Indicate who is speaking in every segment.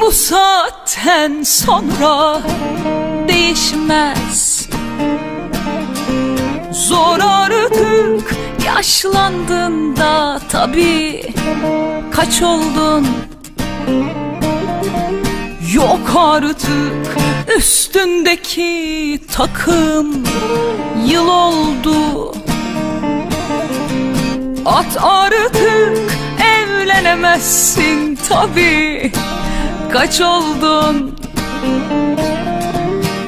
Speaker 1: Bu saatten sonra değişmez. Zor artık yaşlandığında tabi Kaç oldun? Yok artık üstündeki takım Yıl oldu. At artık evlenemezsin tabi Kaç oldun.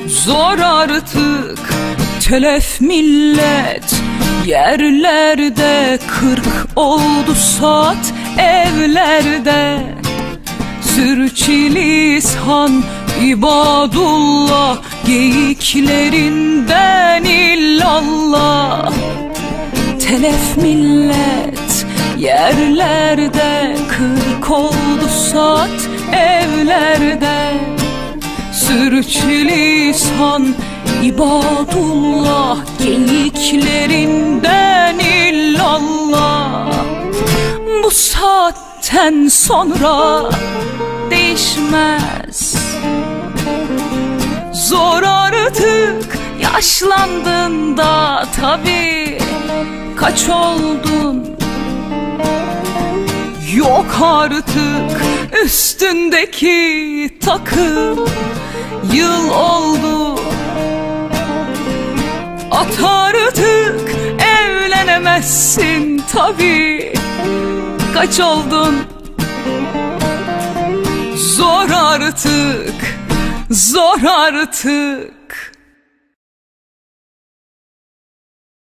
Speaker 1: Zor artık telef millet Yerlerde kırk oldu saat evlerde Sürçülisan ibadullah Geyiklerinden illallah. Telef millet yerlerde Kırk oldu saat evlerde Sürçülisan ibadullah Geyiklerinden illallah. Bu saatten sonra değişmez. Zor artık yaşlandığında tabi Kaç oldun Yok artık üstündeki takım. Yıl oldu. At artık evlenemezsin tabi Kaç oldun? Zor artık Zor artık